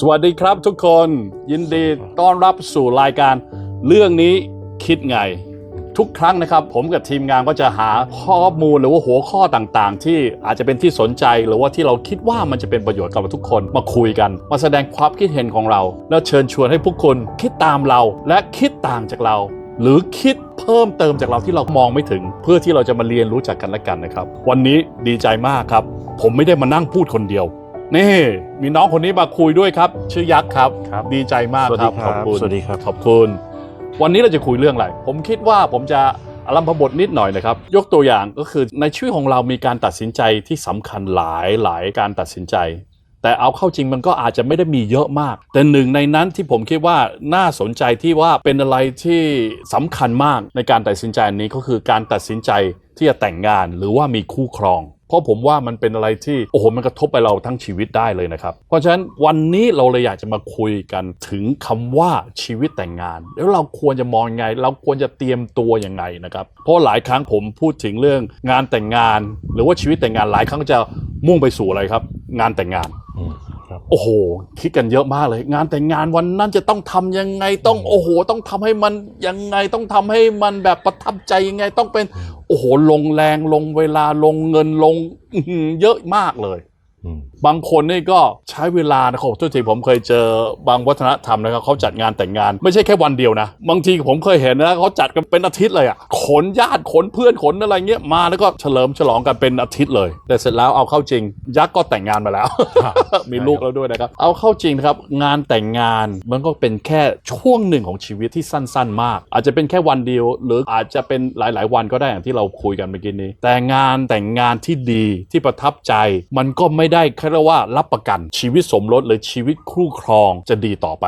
สวัสดีครับทุกคนยินดีต้อนรับสู่รายการ เรื่องนี้คิดไง ทุกครั้งนะครับ ผมกับทีมงานก็จะหาข้อมูลหรือว่าหัวข้อต่างๆ ที่อาจจะเป็นที่สนใจหรือว่าที่เราคิดว่ามันจะเป็นประโยชน์กับทุกคนมาคุยกัน มาแสดงความคิดเห็นของเรา แล้วเชิญชวนให้พวกคุณคิดตามเราและคิดต่างจากเรา หรือคิดเพิ่มเติมจากเราที่เรามองไม่ถึง เพื่อที่เราจะมาเรียนรู้จักกันและกันนะครับ วันนี้ดีใจมากครับ ผมไม่ได้มานั่งพูดคนเดียว นี่มีน้องคนนี้มาคุยด้วยครับ ชื่อยักษ์ครับ ครับดีใจมากสวัสคดีรับคขรัอบบคุณสวัสดีครับ ขอบคุณ วันนี้เราจะคุยเรื่องอะไร ผมคิดว่าผมจะอารมพบทนิดหน่อยนะครับ ยกตัวอย่างก็คือในชีวิตของเรามีการตัดสินใจที่สำคัญหลายหลายการตัดสินใจ แต่เอาเข้าจริงมันก็อาจจะไม่ได้มีเยอะมาก แต่หนึ่งในนั้นที่ผมคิดว่าน่าสนใจที่ว่าเป็นอะไรที่สำคัญมากในการตัดสินใจอันนี้ก็คือการตัดสินใจที่จะแต่งงานหรือว่ามีคู่ครอง เพราะผมว่ามันเป็นอะไรที่โอ้โหมันกระทบไปเราทั้งชีวิตได้เลยนะครับ เพราะฉะนั้นวันนี้เราเลยอยากจะมาคุยกันถึงคำว่าชีวิตแต่งงาน แล้วเราควรจะมองยังไง เราควรจะเตรียมตัวยังไงนะครับ เพราะหลายครั้งผมพูดถึงเรื่องงานแต่งงาน หรือว่าชีวิตแต่งงานหลายครั้งจะมุ่งไปสู่อะไรครับ งานแต่งงานอืมครับโอ้โห คิดกันเยอะมากเลย งานแต่งงานวันนั้นจะต้องทำยังไงต้องโอ้โห ต้องทำให้มันยังไงต้องทำให้มันแบบประทับใจยังไงต้องเป็น โอ้โหลงแรงลงเวลาลงเงินลงเยอะมากเลย บางคนนี่ก็ใช้เวลานะครับทุกทีผมเคยเจอบางวัฒนธรรมนะครับเขาจัดงานแต่งงาน ไม่ใช่แค่วันเดียวนะ บางทีผมเคยเห็นนะเขาจัดกันเป็นอาทิตย์เลยอะขนญาติขนเพื่อนขนอะไรเงี้ยมาแล้วก็เฉลิมฉลองกันเป็นอาทิตย์เลย แต่เสร็จแล้วเอาเข้าจริง ยักษ์ก็แต่งงานมาแล้ว มีลูกแล้วด้วยนะครับ เอาเข้าจริงนะครับงานแต่งงานมันก็เป็นแค่ช่วงหนึ่งของชีวิตที่สั้น ๆ มาก อาจจะเป็นแค่วันเดียว หรืออาจจะเป็นหลาย ๆ วันก็ได้อย่างที่เราคุยกันเมื่อกี้นี้ แต่งานแต่งงานที่ดีที่ประทับใจมันก็ไม่ได้ได้แค่ว่ารับประกันชีวิตสมรสหรือชีวิตคู่ครองจะดีต่อไป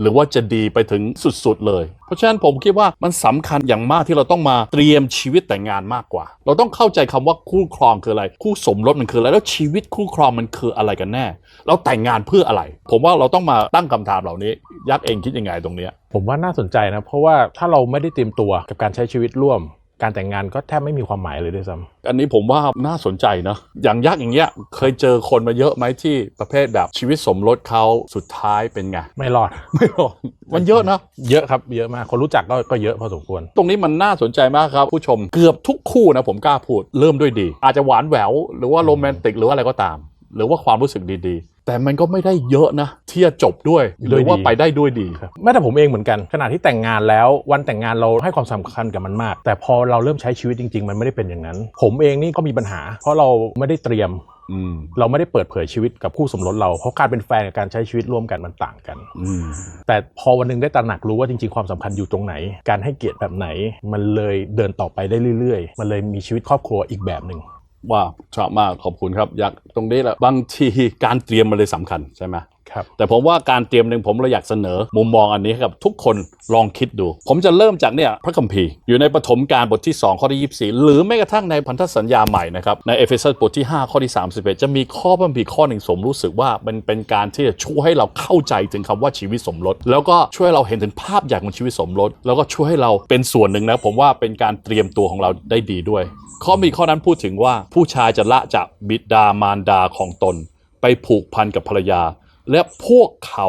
หรือว่าจะดีไปถึงสุดๆเลย เพราะฉะนั้นผมคิดว่ามันสำคัญอย่างมากที่เราต้องมาเตรียมชีวิตแต่งงานมากกว่า เราต้องเข้าใจคำว่าคู่ครองคืออะไร คู่สมรสมันคืออะไรแล้วชีวิตคู่ครองมันคืออะไรกันแน่ เราแต่งงานเพื่ออะไร ผมว่าเราต้องมาตั้งคำถามเหล่านี้ ยักษ์เองคิดยังไงตรงเนี้ยผมว่าน่าสนใจนะเพราะว่าถ้าเราไม่ได้เตรียมตัวกับการใช้ชีวิตร่วม การแต่งงานก็แทบไม่มีความหมายเลยด้วยซ้ำอันนี้ผมว่าน่าสนใจนะ อย่างยักษ์อย่างเงี้ยเคยเจอคนมาเยอะไหมที่ประเภทแบบชีวิตสมรสเขาสุดท้ายเป็นไง ไม่รอด ไม่หรอกมันเยอะนะ เยอะครับเยอะมากคนรู้จักก็ก็เยอะพอสมควร ตรงนี้มันน่าสนใจมากครับ ผู้ชมเกือบทุกคู่นะผมกล้าพูดเริ่มด้วยดี อาจจะหวานแหววหรือว่าโรแมนติกหรือว่าอะไรก็ตาม หรือว่าความรู้สึกดีๆ แต่มันก็ไม่ได้เยอะนะที่จะจบด้วยหรือว่าไปได้ด้วยดีแม้แต่ผมเองเหมือนกันขณะที่แต่งงานแล้ว วันแต่งงานเราให้ความสำคัญกับมันมาก แต่พอเราเริ่มใช้ชีวิตจริง ๆ มันไม่ได้เป็นอย่างนั้น ผมเองนี่ก็มีปัญหา เพราะเราไม่ได้เตรียมอืมเราไม่ได้เปิดเผยชีวิตกับคู่สมรสเรา เพราะการเป็นแฟนกับการใช้ชีวิตร่วมกันมันต่างกันอืมแต่พอวันหนึงได้ตระหนักรู้ว่าจริงๆความสำคัญอยู่ตรงไหน การให้เกียรติแบบไหน มันเลยเดินต่อไปได้เรื่อยๆ มันเลยมีชีวิตครอบครัวอีกแบบหนึ่ง ว้าวชอบมากขอบคุณครับอยากตรงนี้แหละบางทีการเตรียมมันเลยสำคัญใช่ไหม แต่ผมว่าการเตรียมหนึ่งผมเลยอยากเสนอ มุมมองอันนี้ให้กับทุกคนลองคิดดู ผมจะเริ่มจากเนี่ยพระคัมภีร์อยู่ในปฐมกาลบทที่ 2 ข้อที่24 หรือแม้กระทั่งในพันธสัญญาใหม่นะครับในเอเฟซัสบทที่ 5 ข้อที่ 31 จะมีข้อพระคัมภีร์ข้อหนึ่งสมรู้สึกว่ามันเป็นการที่จะช่วยให้เราเข้าใจถึงคำว่าชีวิตสมรสแล้วก็ช่วยให้เราเห็นถึงภาพใหญ่ของชีวิตสมรสแล้วก็ช่วยให้เราเป็นส่วนหนึ่งนะผมว่าเป็นการเตรียมตัวของเราได้ดีด้วย ข้อมีข้อนั้นพูดถึงว่าผู้ชายจะละจากบิดามารดาของตน ไปผูกพันกับภรรยา และพวกเขา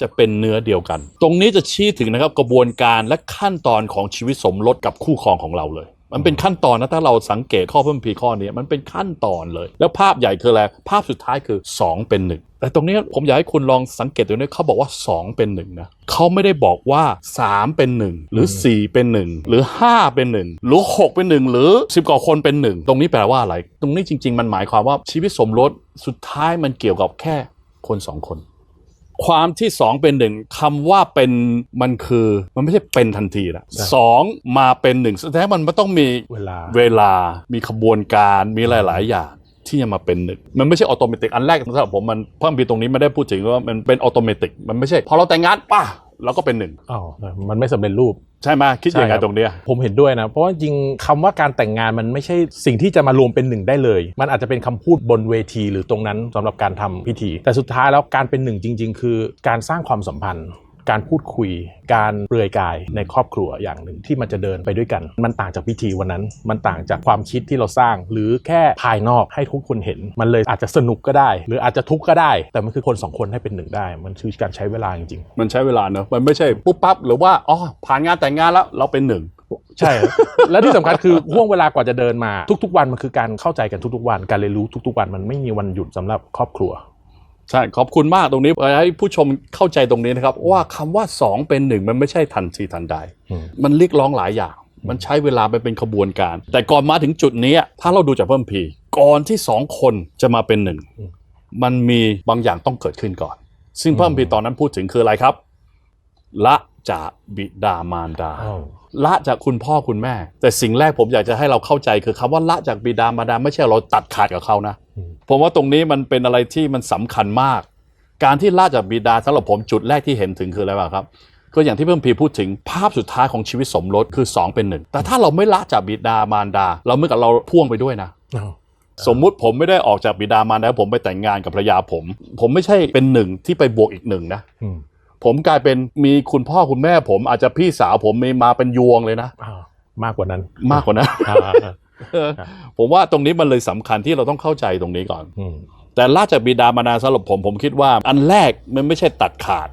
จะเป็นเนื้อเดียวกัน ตรงนี้จะชี้ถึงนะครับกระบวนการและขั้นตอนของชีวิตสมรสกับคู่ครองของเราเลย มันเป็นขั้นตอนนะถ้าเราสังเกตข้อเพิ่มพีร์ข้อนี้มันเป็นขั้นตอนเลย แล้วภาพใหญ่คืออะไรภาพสุดท้ายคือ 2 เป็นหนึ่งแต่ตรงนี้ผมอยากให้คุณลองสังเกตตรงนี้เขาบอกว่า 2 เป็นหนึ่งนะเขาไม่ได้บอกว่า 3 เป็นหนึ่งหรือ 4 เป็นหนึ่งหรือ 5 เป็นหนึ่งหรือ 6 เป็นหนึ่งหรือ 10กว่าคนเป็นหนึ่งตรงนี้แปลว่าอะไร ตรงนี้จริง ๆ มันหมายความว่าชีวิตสมรสสุดท้ายมันเกี่ยวกับแค่ คนสองคน ความที่สองเป็นหนึ่งคำว่าเป็นมันคือมันไม่ใช่เป็นทันทีละใช่สองมาเป็นหนึ่งแสดงว่ามันต้องมีเวลาเวลา มีขบวนการมีหลาย ๆ อย่างที่จะมาเป็นหนึ่งมันไม่ใช่ออโตเมติกอันแรกสำหรับผมมันเพิ่มพีตรงนี้ไม่ได้พูดถึงว่ามันเป็นออโตเมติกมันไม่ใช่พอเราแต่งงานป่ะ เราก็เป็นหนึ่งอ้าวมันไม่สำเร็จรูปใช่ไหมคิดยังใช่ไงครับตรงเนี้ยผมเห็นด้วยนะ เพราะว่าจริงคำว่าการแต่งงานมันไม่ใช่สิ่งที่จะมารวมเป็นหนึ่งได้เลย มันอาจจะเป็นคำพูดบนเวทีหรือตรงนั้นสำหรับการทำพิธี แต่สุดท้ายแล้วการเป็นหนึ่งจริง ๆ คือการสร้างความสัมพันธ์ การพูดคุย การเปลือยกายในครอบครัวอย่างหนึ่งที่มันจะเดินไปด้วยกัน มันต่างจากพิธีวันนั้น มันต่างจากความคิดที่เราสร้าง หรือแค่ภายนอกให้ทุกคนเห็น มันเลยอาจจะสนุกก็ได้ หรืออาจจะทุกข์ก็ได้ แต่มันคือคนสองคนให้เป็นหนึ่งได้ มันคือการใช้เวลาจริงมันใช้เวลาเนอะมันไม่ใช่ปุ๊บปั๊บหรือว่าอ๋อผ่านงานแต่งงานแล้วเราเป็นหนึ่งๆใช่ครับและที่สำคัญคือห่วงเวลากว่าจะเดินมา ทุกๆ วันมันคือการเข้าใจกันทุกๆ วัน การเรียนรู้ทุกๆ วันมันไม่มีวันหยุดสำหรับครอบครัว ใช่ขอบคุณมากตรงนี้ให้ผู้ชมเข้าใจตรงนี้นะครับ ว่าคำว่า 2 เป็นหนึ่งมันไม่ใช่ทันทีทันใดอืมมันเรียกร้องหลายอย่าง มันใช้เวลาไปเป็นขบวนการ แต่ก่อนมาถึงจุดนี้ ถ้าเราดูจากเพิ่มพีก่อนที่สองคนจะมาเป็นหนึ่งอืมมันมีบางอย่างต้องเกิดขึ้นก่อน ซึ่งเพิ่มพีตอนนั้นพูดถึงคืออะไรครับ ละ จากบิดามารดา ละจากคุณพ่อคุณแม่ แต่สิ่งแรกผมอยากจะให้เราเข้าใจคือคำว่าละจากบิดามารดาไม่ใช่เราตัดขาดกับเขานะอืมผมว่าตรงนี้มันเป็นอะไรที่มันสำคัญมาก การที่ละจากบิดาสำหรับผมจุดแรกที่เห็นถึงคืออะไรบ้างครับก็อย่างที่เพิ่มพีพูดถึงภาพสุดท้ายของชีวิตสมรสคือ 2 เป็นหนึ่งแต่ถ้าเราไม่ละจากบิดามารดา เราเหมื่อนกับเราพ่วงไปด้วยนะอ้าวสมมุติผมไม่ได้ออกจากบิดามารดาผมไปแต่งงานกับภรรยาผม ผมไม่ใช่เป็นหนึ่งที่ไปบวกอีกหนึ่งนะอืม ผมกลายเป็นมีคุณพ่อคุณแม่ผมอาจจะพี่สาวผมมีมาเป็นยวงเลยนะอ้าวมากกว่านั้นมากกว่านั้นอ่าเออผมว่าตรงนี้มันเลยสำคัญที่เราต้องเข้าใจตรงนี้ก่อนอืมแต่ราชบิดามารดาสำหรับผมผมคิดว่า อันแรกมันไม่ใช่ตัดขาด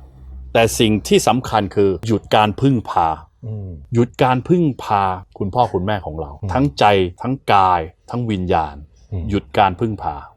แต่สิ่งที่สำคัญคือหยุดการพึ่งพาอืมหยุดการพึ่งพาคุณพ่อคุณแม่ของเราอืมทั้งใจทั้งกาย ทั้งวิญญาณอืมหยุดการพึ่งพาอืม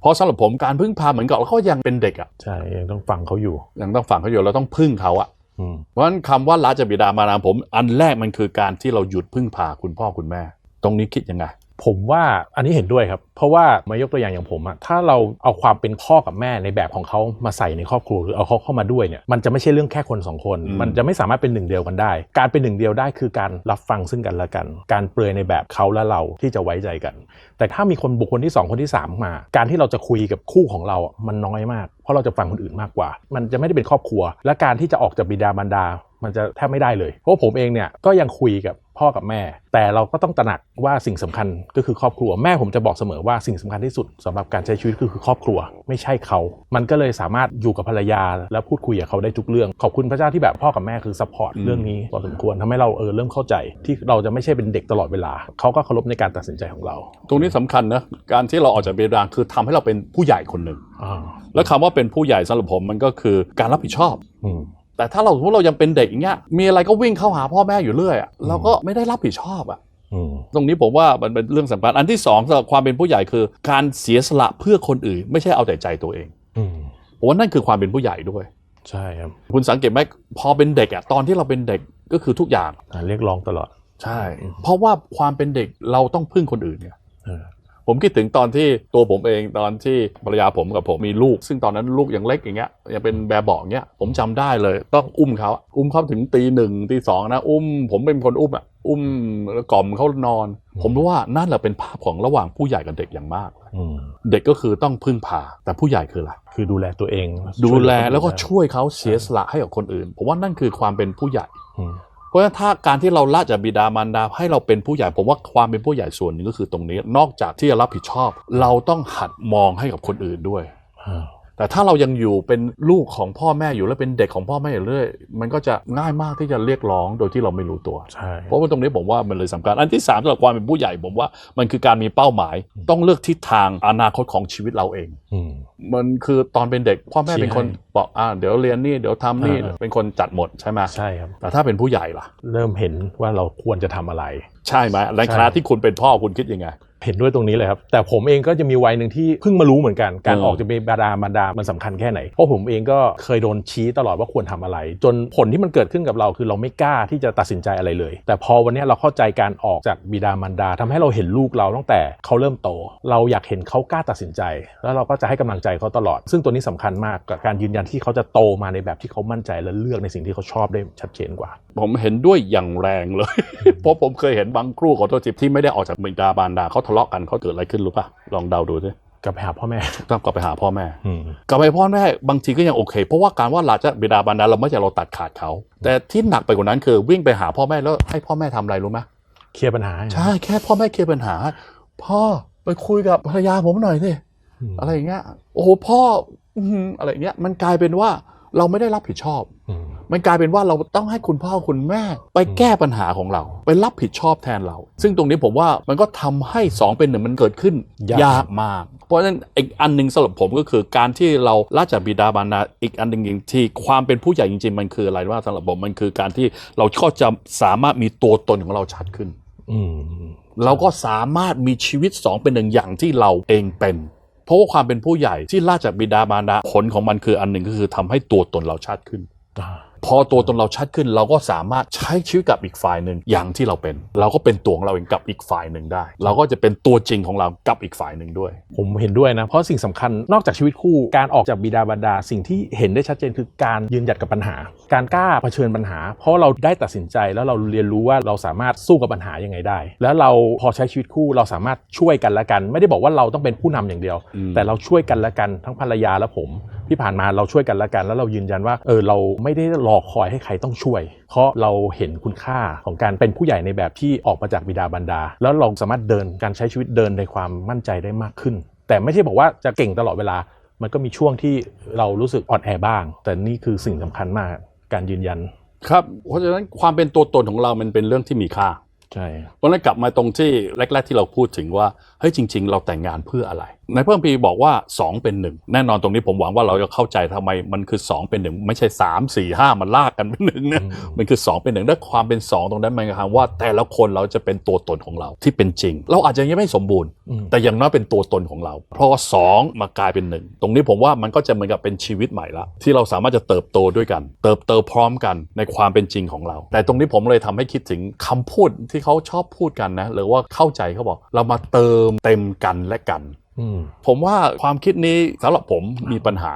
เพราะสำหรับผมการพึ่งพาเหมือนกับเขายังเป็นเด็กอะใช่ยังต้องฟังเขาอยู่ ยังต้องฝังเขาอยู่เราต้องพึ่งเขาอะอืมเพราะฉะนั้นคำว่าราชบิดามารดาผม อันแรกมันคือการที่เราหยุดพึ่งพาคุณพ่อคุณแม่ ตรงนี้คิดยังไง ผมว่าอันนี้เห็นด้วยครับ เพราะว่ามายกตัวอย่างอย่างผมอะถ้าเราเอาความเป็นพ่อกับแม่ในแบบของเขามาใส่ในครอบครัวหรือเอาเขาเข้ามาด้วยเนี่ยมันจะไม่ใช่เรื่องแค่คนสองคนอืมมันจะไม่สามารถเป็นหนึ่งเดียวกันได้ การเป็นหนึ่งเดียวได้คือการรับฟังซึ่งกันและกัน การเปลือยในแบบเขาและเราที่จะไว้ใจกัน แต่ถ้ามีคนบุคคลที่สองคนที่สามมา การที่เราจะคุยกับคู่ของเราอะมันน้อยมาก เพราะเราจะฟังคนอื่นมากกว่า มันจะไม่ได้เป็นครอบครัว และการที่จะออกจากบิดามารดา มันจะแทบไม่ได้เลย เพราะผมเองเนี่ยก็ยังคุยกับพ่อกับแม่ แต่เราก็ต้องตระหนักว่าสิ่งสำคัญก็คือครอบครัวแม่ผมจะบอกเสมอว่าสิ่งสำคัญที่สุดสำหรับการใช้ชีวิตก็คือครอบครัว ไม่ใช่เขา มันก็เลยสามารถอยู่กับภรรยา และพูดคุยกับเขาได้ทุกเรื่อง ขอบคุณพระเจ้าที่แบบพ่อกับแม่คือซัพพอร์ตอืมเรื่องนี้พอสมควรทำให้เราเออเริ่มเข้าใจ ที่เราจะไม่ใช่เป็นเด็กตลอดเวลา เขาก็เคารพในการตัดสินใจของเรา ตรงนี้สำคัญนะการที่เราออกจากบิดาคือทำให้เราเป็นผู้ใหญ่คนหนึ่งอ่า แล้วคำว่าเป็นผู้ใหญ่สำหรับผมมันก็คือการรับผิดชอบอืมแต่ถ้าเราสมมติเรายังเป็นเด็กอย่างเงี้ยมีอะไรก็วิ่งเข้าหาพ่อแม่อยู่เรื่อยอะเราก็ไม่ได้รับผิดชอบอะอืมตรงนี้ผมว่ามันเป็นเรื่องสำคัญอันที่สองสำหรับความเป็นผู้ใหญ่คือ การเสียสละเพื่อคนอื่น ไม่ใช่เอาแต่ใจตัวเองอืมผมว่านั่นคือความเป็นผู้ใหญ่ด้วย ใช่ครับคุณสังเกตไหมพอเป็นเด็กอะตอนที่เราเป็นเด็กก็คือทุกอย่างอ่าเรียกร้องตลอด ใช่ เพราะว่าความเป็นเด็กเราต้องพึ่งคนอื่นไงเออ ผมคิดถึงตอนที่ตัวผมเองตอนที่ภรรยาผมกับผมมีลูก ซึ่งตอนนั้นลูกยังเล็กอย่างเงี้ยยังเป็นแบบเบาะอย่างเงี้ยผมจำได้เลย ต้องอุ้มเขาอุ้มเขาถึงตีหนึ่งตีสองนะอุ้ม ผมเป็นคนอุ้มอะอุ้มแล้วกล่อมเขานอน ผมรู้ว่านั่นแหละเป็นภาพของระหว่างผู้ใหญ่กับเด็กอย่างมากอืมเด็กก็คือต้องพึ่งพา แต่ผู้ใหญ่คืออะไรคือดูแลตัวเอง ดูแลช่ยเหอคนอื่นแล้วก็ได้ช่วยเขาเสียสละให้กับคนอื่น ผมว่านั่นคือความเป็นผู้ใหญ่อืมเพ ราะฉะนั้นถ้าการที่เราละจากบิดามารดาให้เราเป็นผู้ใหญ่ผมว่าความเป็นผู้ใหญ่ส่วนหนึ่งก็คือตรงนี้ นอกจากที่จะรับผิดชอบ เราต้องหัดมองให้กับคนอื่นด้วย แต่ถ้าเรายังอยู่เป็นลูกของพ่อแม่อยู่แล้วเป็นเด็กของพ่อแม่อยู่เรื่อยมันก็จะง่ายมากที่จะเรียกร้องโดยที่เราไม่รู้ตัว ใช่ เพราะว่าตรงนี้ผมว่ามันเลยสำคัญ อันที่สามสำหรับความเป็นผู้ใหญ่ผมว่ามันคือการมีเป้าหมาย ต้องเลือกทิศทางอนาคตของชีวิตเราเอง อืม มันคือตอนเป็นเด็กพ่อแม่ชี้เป็นคนให้บอกอ่าเดี๋ยวเรียนนี่เดี๋ยวทำนี่อ่า เป็นคนจัดหมดใช่ไหมใช่ครับ แต่ถ้าเป็นผู้ใหญ่ล่ะ เริ่มเห็นว่าเราควรจะทำอะไร ใช่ไหมในใช่ขณะที่คุณเป็นพ่อคุณคิดยังไง เห็นด้วยตรงนี้เลยครับ แต่ผมเองก็จะมีวัยหนึ่งที่เพิ่งมารู้เหมือนกัน การออกจากบิดามาดามันสำคัญแค่ไหน เพราะผมเองก็เคยโดนชี้ตลอดว่าควรทำอะไร จนผลที่มันเกิดขึ้นกับเราคือเราไม่กล้าที่จะตัดสินใจอะไรเลย แต่พอวันนี้เราเข้าใจการออกจากบิดามารดาทำให้เราเห็นลูกเราตั้งแต่เขาเริ่มโต เราอยากเห็นเขากล้าตัดสินใจ แล้วเราก็จะให้กำลังใจเขาตลอด ซึ่งตัวนี้สำคัญมากกับการยืนยันที่เขาจะโตมาในแบบที่เขามั่นใจและเลือกในสิ่งที่เขาชอบได้ชัดเจนกว่า ผมเห็นด้วยอย่างแรงเลย เพราะผมเคยเห็นบางครูขอโทษทีที่ไม่ได้ออกจากบิดาบารดาเขาทะเลาะกันเขาเกิดอะไรขึ้นรู้ป่ะลองเดาดูสิกลับไปหาพ่อแม่ต้องกลับไปหาพ่อแม่อืมกลับไปพ่อแม่บางทีก็ยังโอเค เพราะว่าการว่าลาจากบิดาบารดาเราไม่ใช่เราตัดขาดเขา แต่ที่หนักไปกว่านั้นคือวิ่งไปหาพ่อแม่แล้วให้พ่อแม่ทำอะไรรู้ไหมเคลียร์ปัญหา ใช่แค่พ่อแม่เคลียร์ปัญหา พ่อไปคุยกับภรรยาผมหน่อยสิอืมอะไรอย่างเงี้ย โอ้โหพ่ออื้อหืออะไรอย่างเงี้ย มันกลายเป็นว่าเราไม่ได้รับผิดชอบอื มมันกลายเป็นว่าเราต้องให้คุณพ่อคุณแม่ ไปแก้ปัญหาของเรา ไปรับผิดชอบแทนเรา ซึ่งตรงนี้ผมว่ามันก็ทำให้สองเป็นหนึ่งมันเกิดขึ้นยากยากมาก เพราะฉะนั้นอีกอันหนึ่งสำหรับผมก็คือการที่เราละจากบิดามารดาอีกอันหนึ่งที่ความเป็นผู้ใหญ่จริง ๆ มันคืออะไรว่าสำหรับผมมันคือการที่เราก็จะสามารถมีตัวตนของเราชัดขึ้นอืมเราก็สามารถมีชีวิตสองเป็นหนึ่งอย่างที่เราเองเป็นเพราะว่าความเป็นผู้ใหญ่ที่ล่าจากบิดามารดาผลของมันคืออันหนึ่งก็คือทำให้ตัวตนเราชัดขึ้นอ่า พอตัวตนเราชัดขึ้นเราก็สามารถใช้ชีวิตกับอีกฝ่ายหนึ่งอย่างที่เราเป็น เราก็เป็นตัวของเราเองกับอีกฝ่ายหนึ่งได้ เราก็จะเป็นตัวจริงของเรากับอีกฝ่ายหนึ่งด้วย ผมเห็นด้วยนะ เพราะสิ่งสำคัญนอกจากชีวิตคู่การออกจากบิดาบรรดา สิ่งที่เห็นได้ชัดเจนคือการยืนหยัดกับปัญหา การกล้าเผชิญปัญหา เพราะเราได้ตัดสินใจแล้วเราเรียนรู้ว่าเราสามารถสู้กับปัญหายังไงได้ แล้วเราพอใช้ชีวิตคู่เราสามารถช่วยกันและกัน ไม่ได้บอกว่าเราต้องเป็นผู้นำอย่างเดียวอืมแต่เราช่วยกันและกันทั้งภรรยาและผม ที่ผ่านมาเราช่วยกันและกัน แล้วเรายืนยันว่าเออเราไม่ได้รอคอยให้ใครต้องช่วย เพราะเราเห็นคุณค่าของการเป็นผู้ใหญ่ในแบบที่ออกมาจากบิดาบรรดา แล้วเราสามารถเดินการใช้ชีวิตเดินในความมั่นใจได้มากขึ้น แต่ไม่ใช่บอกว่าจะเก่งตลอดเวลา มันก็มีช่วงที่เรารู้สึกอ่อนแอบ้าง แต่นี่คือสิ่งสำคัญมากการยืนยันครับเพราะฉะนั้นความเป็นตัวตนของเรามันเป็นเรื่องที่มีค่าใช่เพราะฉะนั้นกลับมาตรงที่แรก ๆ ที่เราพูดถึงว่าเฮ้ยจริง ๆ เราแต่งงานเพื่ออะไร ในเพิ่มพีบอกว่า 2 เป็นหนึ่งแน่นอนตรงนี้ผมหวังว่าเราจะเข้าใจทำไมมันคือ 2 เป็นหนึ่งไม่ใช่ 3 4 5 มันลากกันเป็นหนึ่งนะอืมมันคือ 2 เป็นหนึ่งและความเป็น 2 ตรงนั้นหมายความว่า แต่ละคนเราจะเป็นตัวตนของเราที่เป็นจริง เราอาจจะยังไม่สมบูรณ์อืมแต่อย่างน้อยเป็นตัวตนของเรา เพราะว่าสองมากลายเป็นหนึ่งตรงนี้ผมว่ามันก็จะเหมือนกับเป็นชีวิตใหม่ละที่เราสามารถจะเติบโตด้วยกัน เติบโตพร้อมกันในความเป็นจริงของเรา แต่ตรงนี้ผมเลยทำให้คิดถึงคำพูดที่เขาชอบพูดกันนะหรือว่าเข้าใจเขาบอกเรามาเติมเต็มกันและกันอืมผมว่าความคิดนี้สำหรับผมมีปัญหา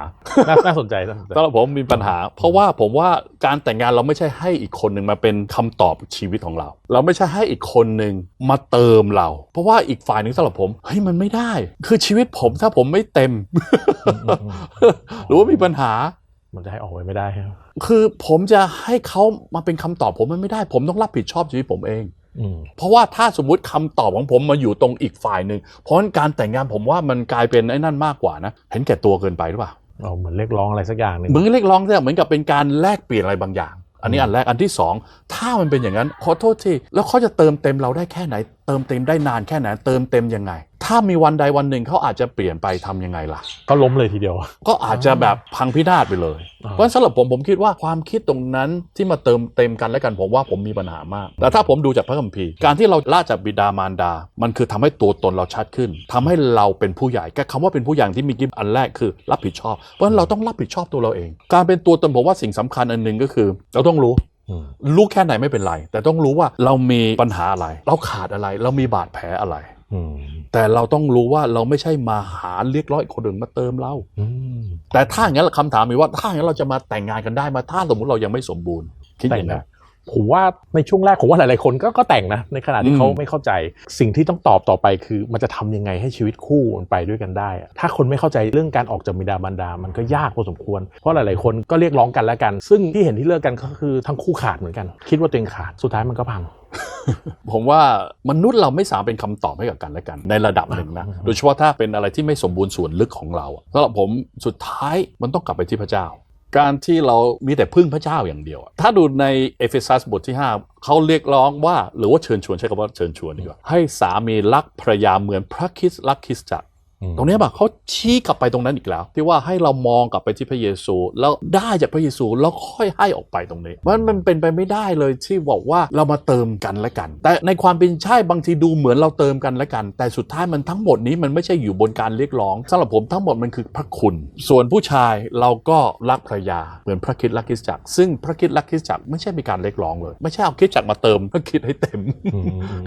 น่าน่าสนใจน่าสนใจสำหรับผมมีปัญหา เพราะว่าผมว่าการแต่งงานเราไม่ใช่ให้อีกคนหนึ่งมาเป็นคำตอบชีวิตของเรา เราไม่ใช่ให้อีกคนหนึ่งมาเติมเรา เพราะว่าอีกฝ่ายหนึ่งสำหรับผมเฮ้ยมันไม่ได้ คือชีวิตผมถ้าผมไม่เต็มอืมอืมอืมหรือว่ามีปัญหามันจะให้ออกไปไม่ได้ครับคือผมจะให้เขามาเป็นคำตอบผมมันไม่ได้ ผมต้องรับผิดชอบชีวิตผมเองอืม เพราะว่าถ้าสมมุติคำตอบของผมมาอยู่ตรงอีกฝ่ายหนึ่งเพราะฉะนั้นการแต่งงานผมว่ามันกลายเป็นไอ้นั่นมากกว่านะเห็นแก่ตัวเกินไปหรือเปล่าเอาเหมือนเรียกร้องอะไรสักอย่างหนึ่งเหมือนเรียกร้องเนี่ยเหมือนกับเป็นการแลกเปลี่ยนอะไรบางอย่าง อันนี้อันแรกอันที่สองถ้ามันเป็นอย่างนั้นขอโทษทีแล้วเขาจะเติมเต็มเราได้แค่ไหนเติมเต็มได้นานแค่ไหนเติมเต็มยังไง ถ้ามีวันใดวันหนึ่งเขาอาจจะเปลี่ยนไปทำยังไงล่ะ ก็ล้มเลยทีเดียว ก็อาจจะแบบพังพินาศไปเลย อ่า เพราะฉะนั้นสำหรับผมผมคิดว่าความคิดตรงนั้นที่มาเติมเต็มกันและกันผมว่าผมมีปัญหามาก แต่ถ้าผมดูจากพระคัมภีร์การที่เราละจากบิดามารดา มันคือทำให้ตัวตนเราชัดขึ้นทำให้เราเป็นผู้ใหญ่ก็คำว่าเป็นผู้ใหญ่ที่มีกิฟอันแรกคือ รับผิดชอบ เพราะฉะนั้นเราต้องรับผิดชอบตัวเราเอง การเป็นตัวตนผมว่าสิ่งสำคัญอันหนึ่งก็คือ เราต้องรู้อืม รู้แค่ไหนไม่เป็นไร แต่ต้องรู้ว่าเรามีปัญหาอะไร เราขาดอะไร เรามีบาดแผลอะไรอืมแต่เราต้องรู้ว่าเราไม่ใช่มาหาเรียกร้องให้คนอื่นมาเติมเราอืมแต่ถ้าอย่างนั้นคำถามมีว่าถ้าอย่างนั้นเราจะมาแต่งงานกันได้ไหมาถ้าสมมติเรายังไม่สมบูรณ์คิดอย่างไรแต่งนะ ผมว่าในช่วงแรกผมว่าหลายๆคนก็ก็แต่งนะในขณะที่อืมเขาไม่เข้าใจ สิ่งที่ต้องตอบต่อไปคือมันจะทำยังไงให้ชีวิตคู่มันไปด้วยกันได้อะถ้าคนไม่เข้าใจเรื่องการออกจากบิดาบรรดา มันก็ยากพอสมควร เพราะหลายๆคนก็เรียกร้องกันแล้วกัน ซึ่งที่เห็นที่เลิกกันก็คือทั้งคู่ขาดเหมือนกัน คิดว่าตัวเองขาดสุดท้ายมันก็พังผมว่ามนุษย์เราไม่สามารถเป็นคำตอบให้กับกันและกัน ในระดับหนึ่งนะอืมโดยเฉพาะถ้าเป็นอะไรที่ไม่สมบูรณ์ส่วนลึกของเราอะสำหรับผมสุดท้ายมันต้องกลับไปที่พระเจ้า การที่เรามีแต่พึ่งพระเจ้าอย่างเดียว ถ้าดูในเอเฟซัสบทที่ 5 เขาเรียกร้องว่าหรือว่าเชิญชวนใช้คำว่าเชิญชวนดีกว่าให้สามีรักภรรยาเหมือนพระคริสต์รักคริสตจักร ตรงเนี้ยแบบเขาชี้กลับไปตรงนั้นอีกแล้ว ที่ว่าให้เรามองกลับไปที่พระเยซู แล้วได้จากพระเยซูแล้วค่อยให้ออกไปตรงนี้มันมันเป็นไปไม่ได้เลยที่บอกว่าเรามาเติมกันและกัน แต่ในความเป็นใช่บางทีดูเหมือนเราเติมกันและกัน แต่สุดท้ายมันทั้งหมดนี้มันไม่ใช่อยู่บนการเรียกร้องสำหรับผมทั้งหมดมันคือพระคุณ ส่วนผู้ชายเราก็รักภรรยา เหมือนพระคริดรักคริสตจักรซึ่งพระคริดรักคริสตจักรไม่ใช่มีการเรียกร้องเลย ไม่ใช่เอาคริสตจักรมาเติมพระคริดให้เต็ม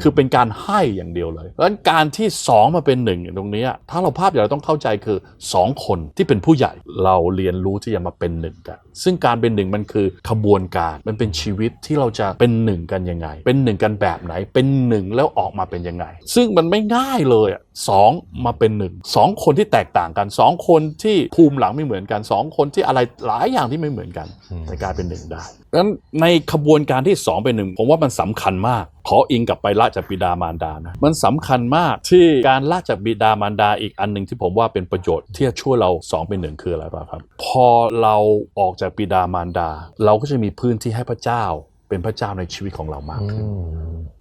คือเป็นการให้อย่างเดียวเลยเพราะฉะนั้นการที่2มาเป็นหนึ่งตรงเนี้ยถ้าเราภาพอย่างเราต้องเข้าใจคือ 2 คนที่เป็นผู้ใหญ่เราเรียนรู้ที่จะมาเป็นหนึ่งกัน ซึ่งการเป็นหนึ่งมันคือขบวนการมันเป็นชีวิตที่เราจะเป็นหนึ่งกันยังไง เป็นหนึ่งกันแบบไหน เป็นหนึ่งแล้วออกมาเป็นยังไง ซึ่งมันไม่ง่ายเลยอะสองมาเป็นหนึ่งสองคนที่แตกต่างกันสองคนที่ภูมิหลังไม่เหมือนกันสองคนที่อะไรหลายอย่างที่ไม่เหมือนกันอืมแต่กลายเป็นหนึ่งได้ดังนั้นในขบวนการที่2เป็นหนึ่งผมว่ามันสำคัญมากขออิงกลับไปละจากบิดามารดานะมันสำคัญมากที่การละจากบิดามารดาอีกอันหนึ่งที่ผมว่าเป็นประโยชน์ที่จะช่วยเราสองเป็นหนึ่งคืออะไรป่ะครับ พอเราออกจากบิดามารดา เราก็จะมีพื้นที่ให้พระเจ้าเป็นพระเจ้าในชีวิตของเรามากขึ้น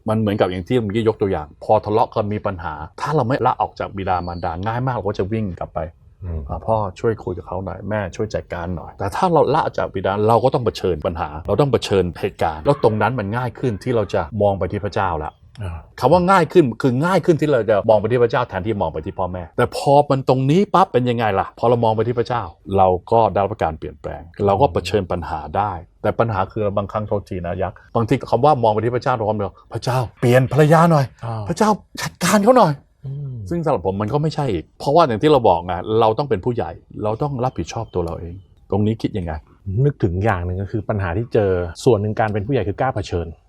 มันเหมือนกับอย่างที่เมื่อกี้ยกตัวอย่าง พอทะเลาะกันมีปัญหา ถ้าเราไม่ละออกจากบิดามารดาง่ายมากเราก็จะวิ่งกลับไปอ่าพ่อช่วยคุยกับเขาหน่อยแม่ช่วยจัดการหน่อย แต่ถ้าเราละจากบิดาเราก็ต้องเผชิญปัญหา เราต้องเผชิญเหตุการณ์แล้วตรงนั้นมันง่ายขึ้นที่เราจะมองไปที่พระเจ้าละ คำว่าง่ายขึ้นคือง่ายขึ้นที่เราจะมองไปที่พระเจ้าแทนที่มองไปที่พ่อแม่ แต่พอมันตรงนี้ปั๊บเป็นยังไงล่ะ พอเรามองไปที่พระเจ้า เราก็ได้รับการเปลี่ยนแปลง เราก็เผชิญปัญหาได้ แต่ปัญหาคือบางครั้งโทษทีนะยักษ์บางทีคำว่ามองไปที่พระเจ้าเราความเดียวพระเจ้าเปลี่ยนภรรยาหน่อย พระเจ้าจัดการเขาหน่อยซึ่งสำหรับผมมันก็ไม่ใช่อีก เพราะว่าอย่างที่เราบอกไงเราต้องเป็นผู้ใหญ่ เราต้องรับผิดชอบตัวเราเอง ตรงนี้คิดยังไง นึกถึงอย่างหนึ่งก็คือปัญหาที่เจอส่วนหนึ่งการเป็นผู้ใหญ่คือกล้าเผชิญอืม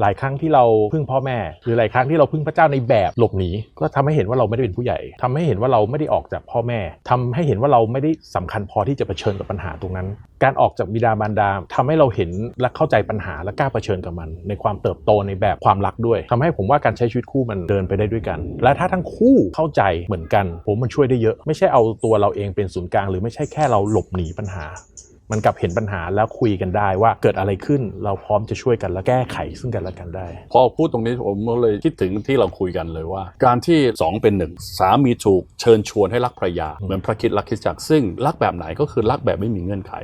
หลายครั้งที่เราพึ่งพ่อแม่ หรือหลายครั้งที่เราพึ่งพระเจ้าในแบบหลบหนีก็ทำให้เห็นว่าเราไม่ได้เป็นผู้ใหญ่ทำให้เห็นว่าเราไม่ได้ออกจากพ่อแม่ทำให้เห็นว่าเราไม่ได้สำคัญพอที่จะเผชิญกับปัญหาตรงนั้น การออกจากบิดามารดาทำให้เราเห็นและเข้าใจปัญหาและกล้าเผชิญกับมัน ในความเติบโตในแบบความรักด้วยทำให้ผมว่าการใช้ชีวิตคู่มันเดินไปได้ด้วยกัน และถ้าทั้งคู่เข้าใจเหมือนกัน ผมมันช่วยได้เยอะ ไม่ใช่เอาตัวเราเองเป็นศูนย์กลาง หรือไม่ใช่แค่เราหลบหนีปัญหา มันกลับเห็นปัญหาแล้วคุยกันได้ว่าเกิดอะไรขึ้นเราพร้อมจะช่วยกันและแก้ไขซึ่งกันและกันได้ พอพูดตรงนี้ผมก็เลยคิดถึงที่เราคุยกันเลยว่า การที่สองเป็นหนึ่งสามีถูกเชิญชวนให้รักภรรยา เหมือนพระคิดรักคริสตจักซึ่งรักแบบไหนก็คือรักแบบไม่มีเงื่อนไข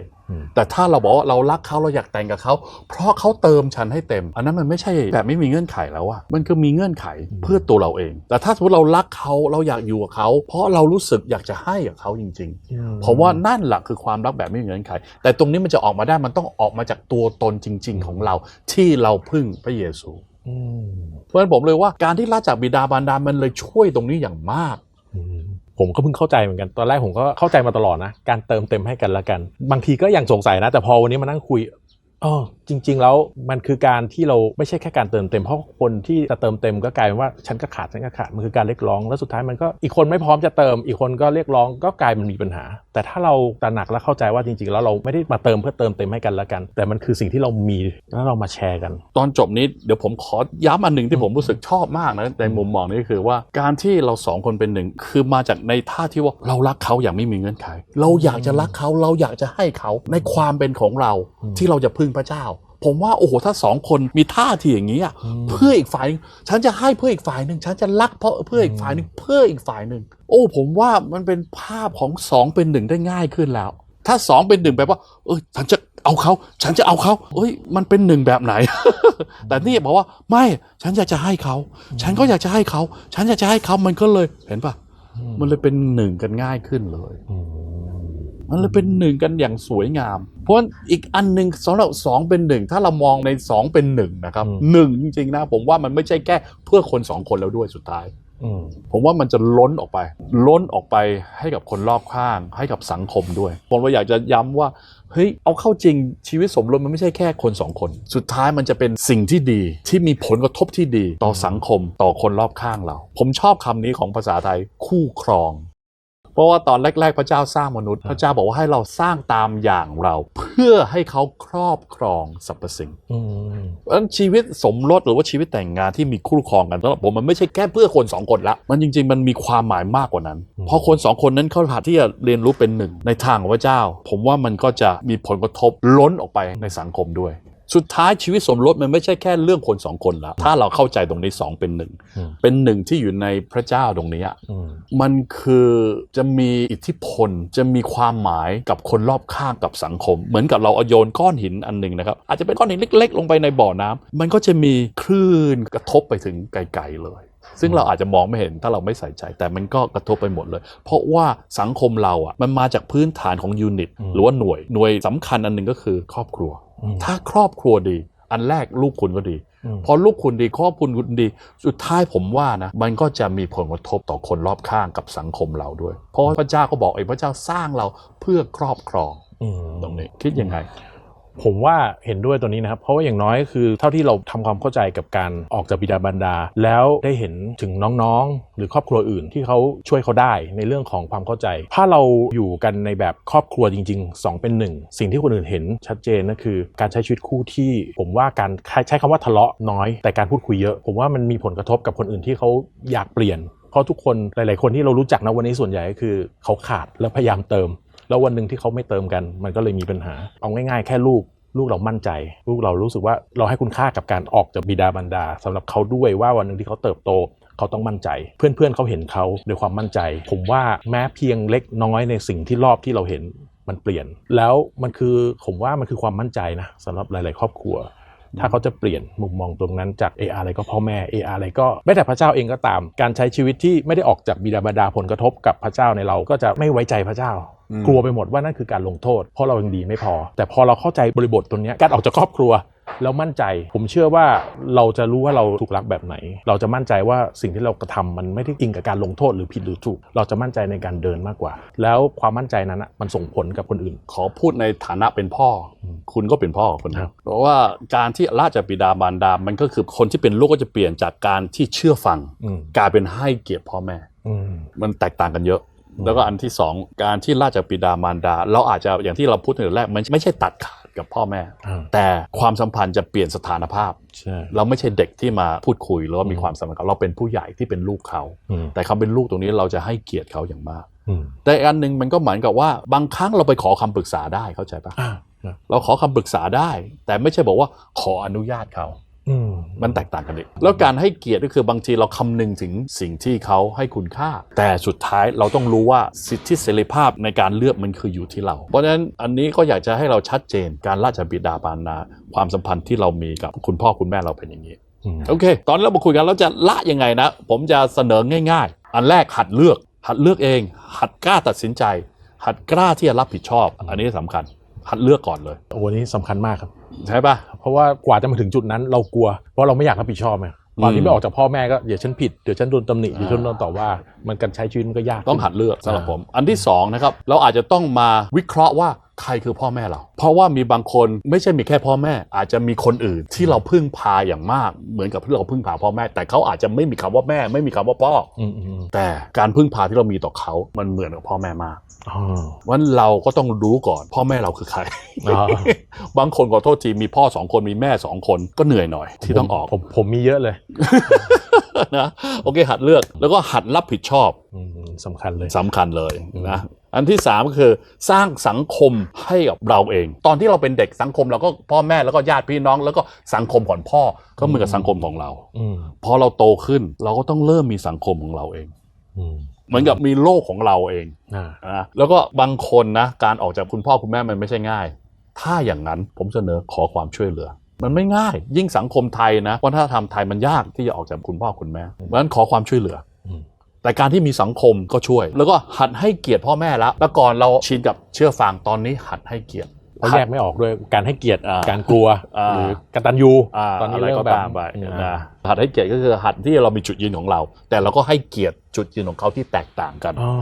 แต่ถ้าเราบอกว่าเรารักเขาเราอยากแต่งกับเขา เพราะเขาเติมฉันให้เต็ม อันนั้นมันไม่ใช่แบบไม่มีเงื่อนไขแล้วอะมันคือมีเงื่อนไขเพื่อตัวเราเอง แต่ถ้าสมมติเรารักเขาเราอยากอยู่กับเขา เพราะเรารู้สึกอยากจะให้กับเขาจริงๆเพราะว่านั่นแหละคือความรักแบบไม่มีเงื่อนไข แต่ตรงนี้มันจะออกมาได้มันต้องออกมาจากตัวตนจริง ๆ ของเรา ที่เราพึ่งพระเยซูอืมเพราะฉะนั้นผมเลยว่าการที่ละจากบิดาบารดามันเลยช่วยตรงนี้อย่างมากอืม ผมก็เพิ่งเข้าใจเหมือนกัน ตอนแรกผมก็เข้าใจมาตลอดนะ การเติมเต็มให้กันละกัน บางทีก็ยังสงสัยนะ แต่พอวันนี้มานั่งคุย อ๋อจริง ๆ แล้วมันคือการที่เราไม่ใช่แค่การเติมเต็มเพราะคนที่จะเติมเต็มก็กลายเป็นว่าฉันก็ขาดฉันก็ขาดมันคือการเรียกร้อง แล้วสุดท้ายมันก็อีกคนไม่พร้อมจะเติม อีกคนก็เรียกร้องก็กลายมันมีปัญหา แต่ถ้าเราตระหนักและเข้าใจว่าจริง ๆ แล้วเราไม่ได้มาเติมเพื่อเติมเต็มให้กันและกัน แต่มันคือสิ่งที่เรามีแล้วเรามาแชร์กัน ตอนจบนี้เดี๋ยวผมขอย้ำอันหนึ่งที่ผมรู้สึกชอบมากนะในมุมมองนี้คือว่าการที่เราสองคนเป็นหนึ่งคือมาจากในท่าที่ว่าเรารักเขาอย่างไม่มีเงื่อนไข เราอยากจะรักเขาเราอยากจะให้เขาในความเป็นของเราอืมที่เราจะพึ่งพระเจ้า ผมว่าโอ้โหถ้าสองคนมีท่าทีอย่างนี้อะอืมเพื่ออีกฝ่ายหนึ่งฉันจะให้เพื่ออีกฝ่ายหนึ่งฉันจะรักเพราะเพื่ออีกฝ่ายหนึ่งเพื่ออีกฝ่ายหนึ่งโอ้ ผมว่ามันเป็นภาพของสองเป็นหนึ่งได้ง่ายขึ้นแล้ว ถ้าสองเป็นหนึ่งแปลว่า เอ้ยฉันจะเอาเขา ฉันจะเอาเขาเอ้ย มันเป็นหนึ่งแบบไหน แต่นี่บอกว่าไม่ ฉันอยากจะให้เขา ฉันก็อยากจะให้เขา ฉันอยากจะให้เขา มันก็เลย เห็นปะมันเลยเป็นหนึ่งกันง่ายขึ้นเลยอื มมันเลยเป็นหนึ่งกันอย่างสวยงาม เพราะฉะนั้นอีกอันหนึ่งสำหรับสองเป็นหนึ่งถ้าเรามองในสองเป็นหนึ่งนะครับหนึ่งจริงๆนะผมว่ามันไม่ใช่แค่เพื่อคนสองคนแล้วด้วยสุดท้ายอืมผมว่ามันจะล้นออกไป ล้นออกไปให้กับคนรอบข้าง ให้กับสังคมด้วยผมว่าอยากจะย้ำว่าเฮ้ยเอาเข้าจริงชีวิตสมรสมันไม่ใช่แค่คนสองคน สุดท้ายมันจะเป็นสิ่งที่ดีที่มีผลกระทบที่ดีต่อสังคมต่อคนรอบข้างเรา ผมชอบคำนี้ของภาษาไทยคู่ครอง เพราะว่าตอนแรก ๆ พระเจ้าสร้างมนุษย์ พระเจ้าบอกว่าให้เราสร้างตามอย่างเรา เพื่อให้เขาครอบครองสรรพสิ่งอืมเพราะฉะนั้นชีวิตสมรสหรือว่าชีวิตแต่งงานที่มีคู่ครองกันสำหรับผมมันไม่ใช่แค่เพื่อคนสองคนละมันจริง ๆ มันมีความหมายมากกว่านั้นอืมเพราะคนสองคนนั้นเขาหาที่จะเรียนรู้เป็นหนึ่งในทางของพระเจ้า ผมว่ามันก็จะมีผลกระทบล้นออกไปในสังคมด้วย สุดท้ายชีวิตสมรสมันไม่ใช่แค่เรื่องคนสองคนละถ้าเราเข้าใจตรงนี้สองเป็นหนึ่งอืมเป็นหนึ่งที่อยู่ในพระเจ้าตรงนี้อะอืมมันคือจะมีอิทธิพลจะมีความหมายกับคนรอบข้างกับสังคม เหมือนกับเราเอาโยนก้อนหินอันหนึ่งนะครับ อาจจะเป็นก้อนหินเล็ก ๆ ลงไปในบ่อน้ำมันก็จะมีคลื่นกระทบไปถึงไกลๆเลยซึ่งเราอาจจะมองไม่เห็นถ้าเราไม่ใส่ใจ แต่มันก็กระทบไปหมดเลย เพราะว่าสังคมเราอะมันมาจากพื้นฐานของยูนิตอืมหรือว่าหน่วยหน่วยสำคัญอันหนึ่งก็คือครอบครัวอืม ถ้าครอบครัวดี อันแรกลูกคุณก็ดีอืมพอลูกคุณดีครอบครัวคุณดี สุดท้ายผมว่านะ มันก็จะมีผลกระทบต่อคนรอบข้างกับสังคมเราด้วย เพราะว่าพระเจ้าก็บอกเองพระเจ้าสร้างเราเพื่อครอบครองอืมตรงนี้คิดยังไง ผมว่าเห็นด้วยตัวนี้นะครับ เพราะว่าอย่างน้อยคือเท่าที่เราทำความเข้าใจกับการออกจากบิดาบรรดา แล้วได้เห็นถึงน้องๆ หรือครอบครัวอื่นที่เขาช่วยเขาได้ในเรื่องของความเข้าใจ ถ้าเราอยู่กันในแบบครอบครัวจริง ๆ 2 เป็นหนึ่งสิ่งที่คนอื่นเห็นชัดเจนนั่นคือ การใช้ชีวิตคู่ที่ ผมว่าการใช้คำว่าทะเลาะน้อย แต่การพูดคุยเยอะ ผมว่ามันมีผลกระทบกับคนอื่นที่เขาอยากเปลี่ยนเพราะทุกคนหลาย ๆ คนที่เรารู้จักนะวันนี้ส่วนใหญ่ก็คือ เขาขาดแล้วพยายามเติม แล้ววันหนึ่งที่เขาไม่เติมกัน มันก็เลยมีปัญหา เอาง่ายๆ แค่ลูกลูกเรามั่นใจ ลูกเรารู้สึกว่าเราให้คุณค่ากับการออกจากบิดาบรรดาสำหรับเขาด้วยว่าวันหนึ่งที่เขาเติบโตเขาต้องมั่นใจ เพื่อนๆเขาเห็นเขาด้วยความมั่นใจ ผมว่าแม้เพียงเล็กน้อยในสิ่งที่รอบที่เราเห็นมันเปลี่ยน แล้วมันคือผมว่ามันคือความมั่นใจนะสำหรับหลาย ๆ ครอบครัว ถ้าเขาจะเปลี่ยนมุมมองตรงนั้นจาก AR อะไรก็พ่อแม่ AR อะไรก็แม้แต่พระเจ้าเองก็ตาม การใช้ชีวิตที่ไม่ได้ออกจากบิดาบรรดาผลกระทบกับพระเจ้าในเราก็จะไม่ไว้ใจพระเจ้ากลัวไปหมดว่านั่นคือการลงโทษ เพราะเรายังดีไม่พอ แต่พอเราเข้าใจบริบทตรงเนี้ยการออกจากครอบครัวแล้วมั่นใจ ผมเชื่อว่าเราจะรู้ว่าเราถูกรักแบบไหน เราจะมั่นใจว่าสิ่งที่เรากระทำมันไม่ได้อิงกับการลงโทษหรือผิดหรือถูก เราจะมั่นใจในการเดินมากกว่า แล้วความมั่นใจนั้นอะมันส่งผลกับคนอื่น ขอพูดในฐานะเป็นพ่ออมคุณก็เป็นพ่อคนหนึครังบเพราะว่าการที่ราชบิดาบารดา มันก็คือคนที่เป็นลูกก็จะเปลี่ยนจากการที่เชื่อฟังอืมกลายเป็นให้เกียรติพ่อแม่อืมมันแตกต่างกันเยอะอืม แล้วก็อันที่สองการที่ราชบิดามารดา เราอาจจะอย่างที่เราพูดในแรกมันไม่ใช่ตัดขาดกับพ่อแม่อ่าแต่ความสัมพันธ์จะเปลี่ยนสถานภาพใช่เราไม่ใช่เด็กที่มาพูดคุยหรือว่ามีอืมความสัมพันธ์กับเราเป็นผู้ใหญ่ที่เป็นลูกเขาอืมแต่เขาเป็นลูกตรงนี้เราจะให้เกียรติเขาอย่างมากอืมแต่อีกอันหนึ่งมันก็เหมือนกับว่าบางครั้งเราไปขอคำปรึกษาได้เข้าใจปะอ่าครับเราขอคำปรึกษาได้ แต่ไม่ใช่บอกว่าขออนุญาตเขาอื มมันแตกต่างกันอีกแล้วการให้เกียรติก็คือบางทีเราคำนึงถึงสิ่งที่เขาให้คุณค่า แต่สุดท้ายเราต้องรู้ว่าสิทธิเสรีภาพในการเลือกมันคืออยู่ที่เรา เพราะฉะนั้นอันนี้ก็อยากจะให้เราชัดเจน การราชบิดาบารดาความสัมพันธ์ที่เรามีกับคุณพ่อคุณแม่เราเป็นอย่างนี้อืมโอเค ตอนนี้เรามาคุยกันเราจะละยังไงนะ ผมจะเสนอง่าย ๆ อันแรกหัดเลือก หัดเลือกเอง หัดกล้าตัดสินใจ หัดกล้าที่จะรับผิดชอบ อันนี้สำคัญ หัดเลือกก่อนเลย โอ้โหนี่สำคัญมากครับ ใช่ปะ เพราะว่ากว่าจะมาถึงจุดนั้นเรากลัว เพราะเราไม่อยากรับผิดชอบไงตอนอืที่มไม่ออกจากพ่อแม่ก็เดี๋ยวฉันผิดเดี๋ยวฉันโดนตำหนิเดี๋ยวฉันอ่าโดนต่อว่ามันการใช้ชีวิตมันก็ยาก ต้องหัดเลือกสำหรับอ่าผม อันที่สองนะครับ เราอาจจะต้องมาวิเคราะห์ว่า ใครคือพ่อแม่เรา เพราะว่ามีบางคนไม่ใช่มีแค่พ่อแม่ อาจจะมีคนอื่นที่เราพึ่งพาอย่างมาก เหมือนกับที่เราพึ่งพาพ่อแม่ แต่เขาอาจจะไม่มีคำว่าแม่ ไม่มีคำว่าพ่ออืมอืมอืมแต่การพึ่งพาที่เรามีต่อเขามันเหมือนกับพ่อแม่มากอ๋อวันเราก็ต้องรู้ก่อน พ่อแม่เราคือใครอ๋อบางคนขอโทษทีมีพ่อสองคนมีแม่สองคนก็เหนื่อยหน่อย ที่ต้องออกผมผมมีเยอะเลยนะโอเคหัดเลือกแล้วก็หัดรับผิดชอบอืมสำคัญเลยสำคัญเลยนะ อันที่สามก็คือสร้างสังคมให้กับเราเอง ตอนที่เราเป็นเด็กสังคมเราก็พ่อแม่แล้วก็ญาติพี่น้อง แล้วก็สังคมของพ่อก็เหมือนกับสังคมของเราอืมพอเราโตขึ้นเราก็ต้องเริ่มมีสังคมของเราเองอืมเหมือนกับมีโลกของเราเองอ่านะแล้วก็บางคนนะการออกจากคุณพ่อคุณแม่มันไม่ใช่ง่าย ถ้าอย่างนั้นผมเสนอขอความช่วยเหลือ มันไม่ง่าย ยิ่งสังคมไทยนะวัฒนธรรมไทยมันยากที่จะออกจากคุณพ่อคุณแม่เพราะฉะนั้นขอความช่วยเหลืออม แต่การที่มีสังคมก็ช่วย แล้วก็หัดให้เกียรติพ่อแม่แล้วแล้วก่อนเราชินกับเชื่อฟังตอนนี้หัดให้เกียรติเพราะแยกไม่ออกด้วยการให้เกียรติอ่าการกลัวอ่าหรือกตัญญูอ่าตอนนี้อะไรเริ่มก็แบบตามไปอ่านะหัดให้เกียรติก็คือหัดที่เรามีจุดยืนของเรา แต่เราก็ให้เกียรติจุดยืนของเขาที่แตกต่างกันอ๋อ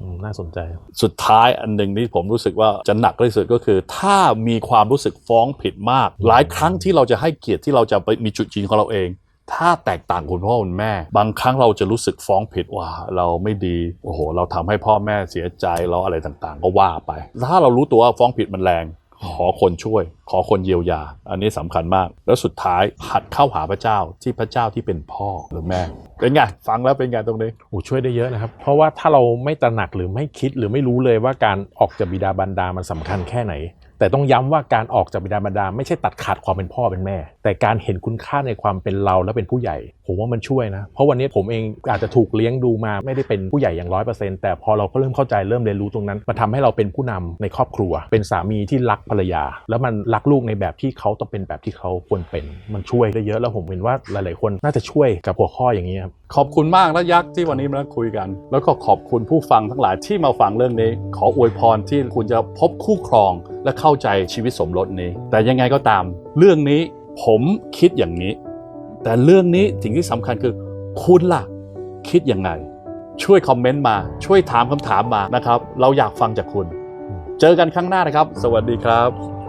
อืมน่าสนใจ สุดท้ายอันหนึ่งที่ผมรู้สึกว่าจะหนักที่สุดก็คือ ถ้ามีความรู้สึกฟ้องผิดมาก หลายครั้งที่เราจะให้เกียรติที่เราจะไปมีจุดยืนของเราเอง ถ้าแตกต่างคุณพ่อคุณแม่ บางครั้งเราจะรู้สึกฟ้องผิดว่าเราไม่ดีโอ้โห เราทำให้พ่อแม่เสียใจเราอะไรต่างๆ ก็ว่าไป ถ้าเรารู้ตัวว่าฟ้องผิดมันแรง ขอคนช่วย ขอคนเยียวยา อันนี้สำคัญมาก แล้วสุดท้ายหัดเข้าหาพระเจ้าที่พระเจ้าที่เป็นพ่อหรือแม่ เป็นไงฟังแล้วเป็นไงตรงนี้โอ้ช่วยได้เยอะนะครับ เพราะว่าถ้าเราไม่ตระหนักหรือไม่คิดหรือไม่รู้เลยว่าการออกจากบิดาบรรดามันสำคัญแค่ไหน แต่ต้องย้ำว่าการออกจากบิดามารดาไม่ใช่ตัดขาดความเป็นพ่อเป็นแม่ แต่การเห็นคุณค่าในความเป็นเราและเป็นผู้ใหญ่ผมว่ามันช่วยนะ เพราะวันนี้ผมเองอาจจะถูกเลี้ยงดูมาไม่ได้เป็นผู้ใหญ่อย่างร้อยเปอร์เซ็นต์แต่พอเราก็เริ่มเข้าใจเริ่มเรียนรู้ตรงนั้นมันทำให้เราเป็นผู้นำในครอบครัว เป็นสามีที่รักภรรยา แล้วมันรักลูกในแบบที่เขาต้องเป็นแบบที่เขาควรเป็น มันช่วยได้เยอะแล้วผมเห็นว่าหลาย ๆ คนน่าจะช่วยกับหัวข้ออย่างนี้ครับขอบคุณมากนะยักษ์ที่วันนี้มาคุยกัน แล้วก็ขอบคุณผู้ฟังทั้งหลายที่มาฟังเรื่องนี้ ขออวยพรที่คุณจะพบคู่ครองและเข้าใจชีวิตสมรสนี้ แต่ยังไงก็ตาม เรื่องนี้ผมคิดอย่างนี้ แต่เรื่องนี้สิ่งที่สำคัญคือ คุณล่ะ คิดยังไง ช่วยคอมเมนต์มาช่วยถามคำถามมานะครับ เราอยากฟังจากคุณ เจอกันครั้งหน้านะครับ สวัสดีครับ